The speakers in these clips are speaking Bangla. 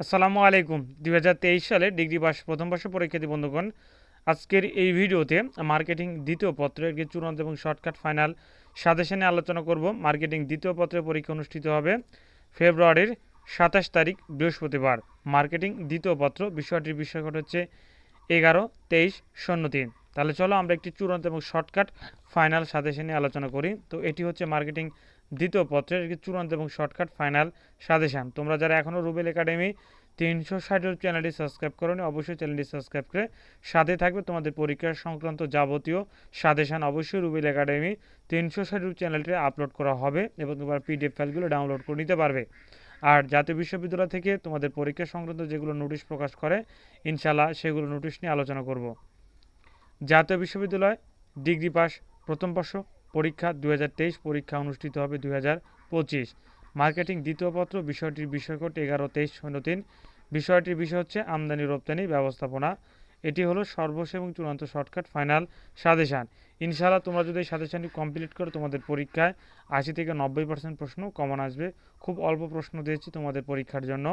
আসসালামু আলাইকুম। দুই হাজার তেইশ সালে ডিগ্রি পাস প্রথম বর্ষ পরীক্ষার্থী বন্ধুগণ, আজকের এই ভিডিওতে মার্কেটিং দ্বিতীয় পত্রের একটি চূড়ান্ত এবং শর্টকাট ফাইনাল সাজেশনে আলোচনা করব। মার্কেটিং দ্বিতীয় পত্রের পরীক্ষা অনুষ্ঠিত হবে ফেব্রুয়ারির সাতাশ তারিখ, বৃহস্পতিবার। মার্কেটিং দ্বিতীয় পত্র, বিষয়টির বিষয়কট হচ্ছে এগারো, তেইশ, শূন্য তিন। তাহলে চলো আমরা একটি চূড়ান্ত এবং শর্টকাট ফাইনাল সাজেশনে আলোচনা করি। তো এটি হচ্ছে মার্কেটিং দ্বিতীয় পত্রের চূড়ান্ত এবং শর্টকাট ফাইনাল সাজেশান। তোমরা যারা এখনও রুবেল একাডেমি তিনশো ষাটের চ্যানেলটি সাবস্ক্রাইব করো অবশ্যই চ্যানেলটি সাবস্ক্রাইব করে সাথে থাকবে তোমাদের পরীক্ষা সংক্রান্ত যাবতীয় সাজেশান। অবশ্যই রুবেল একাডেমি তিনশো ষাটের চ্যানেলটি আপলোড করা হবে এবং তোমার পিডিএফ ফাইলগুলো ডাউনলোড করে নিতে পারবে। আর জাতীয় বিশ্ববিদ্যালয় থেকে তোমাদের পরীক্ষা সংক্রান্ত যেগুলো নোটিশ প্রকাশ করে ইনশাল্লাহ সেগুলো নোটিশ নিয়ে আলোচনা করব। জাতীয় বিশ্ববিদ্যালয় ডিগ্রি পাস প্রথম বর্ষ। পরীক্ষা দু হাজার তেইশ পরীক্ষা অনুষ্ঠিত হবে দু হাজার পঁচিশ। মার্কেটিং দ্বিতীয় পত্র, বিষয়টির বিষয়কট এগারো, তেইশ শূন্য তিন। বিষয়টির বিষয় হচ্ছে আমদানি, রপ্তানি, ব্যবস্থাপনা। এটি হলো সর্বশেষ এবং চূড়ান্ত শর্টকাট, ফাইনাল সাজেশান। ইনশাআল্লাহ তোমরা যদি এই সাজেশানটি কমপ্লিট করো, তোমাদের পরীক্ষায় আশি থেকে নব্বই পার্সেন্ট প্রশ্ন কমন আসবে। খুব অল্প প্রশ্ন দিয়েছি তোমাদের পরীক্ষার জন্য।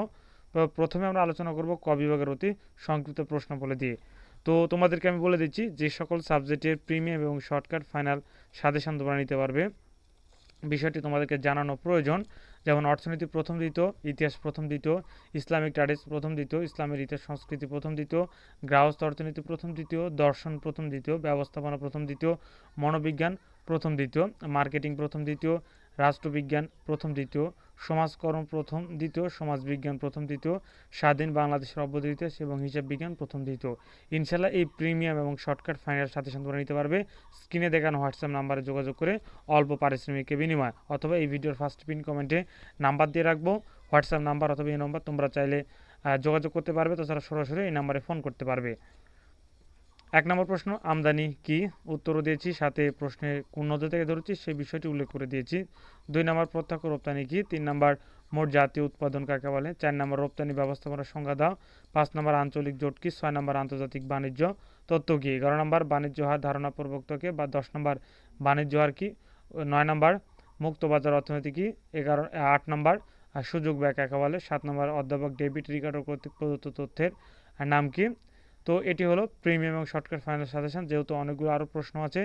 প্রথমে আমরা আলোচনা করব ক বিভাগের অতি সংক্ষিপ্ত প্রশ্ন বলে দিয়ে। তো তোমাদেরকে আমি বলে দিচ্ছি, যে সকল সাবজেক্টের প্রিমিয়াম এবং শর্টকাট ফাইনাল সাজেশান তোমরা নিতে পারবে। বিষয়টি তোমাদেরকে জানানো প্রয়োজন। যেমন অর্থনীতি প্রথম দ্বিতীয় ইতিহাস প্রথম দ্বিতীয় ইসলামিক স্টাডিজ প্রথম দ্বিতীয় ইসলামের ইতিহাস, সংস্কৃতি প্রথম দ্বিতীয় গ্রাহস্থ অর্থনীতি প্রথম দ্বিতীয় দর্শন প্রথম দ্বিতীয় ব্যবস্থাপনা প্রথম দ্বিতীয় মনোবিজ্ঞান প্রথম দ্বিতীয় মার্কেটিং প্রথম দ্বিতীয় রাষ্ট্রবিজ্ঞান প্রথম দ্বিতীয়, সমাজকর্ম প্রথম দ্বিতীয়, সমাজবিজ্ঞান প্রথম দ্বিতীয়, স্বাধীন বাংলাদেশের ইতিহাস এবং হিসাব বিজ্ঞান প্রথম দ্বিতীয়। ইনশাল্লাহ এই প্রিমিয়াম এবং শর্টকাট ফাইনাল সাথে সাথে নিতে পারবে। স্ক্রিনে দেখানো হোয়াটসঅ্যাপ নাম্বারে যোগাযোগ করে অল্প পারিশ্রমিকের বিনিময় অথবা এই ভিডিওর ফার্স্ট পিন কমেন্টে নাম্বার দিয়ে রাখব। হোয়াটসঅ্যাপ নাম্বার অথবা এই নম্বর তোমরা চাইলে যোগাযোগ করতে পারবে। তাছাড়া সরাসরি এই নাম্বারে ফোন করতে পারবে। এক নম্বর প্রশ্ন, আমদানি কি? উত্তরও দিয়েছি, সাথে প্রশ্নের কোন নজর থেকে ধরেছি, সেই বিষয়টি উল্লেখ করে দিয়েছি। দুই নম্বর প্রত্যক্ষ রপ্তানি কি? তিন নম্বর, মোট জাতীয় উৎপাদন কাকে বলে? চার নম্বর, রপ্তানি ব্যবস্থাপনার সংজ্ঞা দাও। পাঁচ নম্বর, আঞ্চলিক জোট কি? ছয় নম্বর, আন্তর্জাতিক বাণিজ্য তথ্য কি? এগারো নম্বর, বাণিজ্য হার ধারণা প্রবক্তকে বা দশ নম্বর, বাণিজ্য হার কি? নয় নম্বর, মুক্ত বাজার অর্থনীতি কি? এগারো, আট নম্বর, সুযোগ ব্যয় কাকে বলে? সাত নম্বর, অধ্যাপক ডেভিড রিকার্ডো কর্তৃক প্রদত্ত তথ্যের নাম কি? তো এটি হলো প্রিমিয়াম এবং শর্টকাট ফাইনাল সাজেশন। যেহেতু অনেকগুলো আরও প্রশ্ন আছে,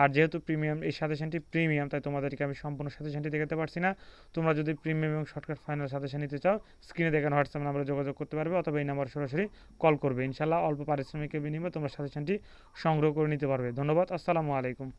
আর যেহেতু প্রিমিয়াম এই সাজেশনটি প্রিমিয়াম, তাই তোমাদেরকে আমি সম্পূর্ণ সাজেশনটি দেখাতে পারছি না। তোমরা যদি প্রিমিয়াম এবং শর্টকাট ফাইনাল সাজেশন নিতে চাও স্ক্রিনে দেখানো হোয়াটসঅ্যাপ নাম্বারে যোগাযোগ করতে পারবে, অথবা এই নাম্বার সরাসরি কল করবে। ইনশাল্লাহ অল্প পারিশ্রমিকের বিনিময়ে তোমরা সাজেশনটি সংগ্রহ করে নিতে পারবে। ধন্যবাদ, আসসালামু আলাইকুম।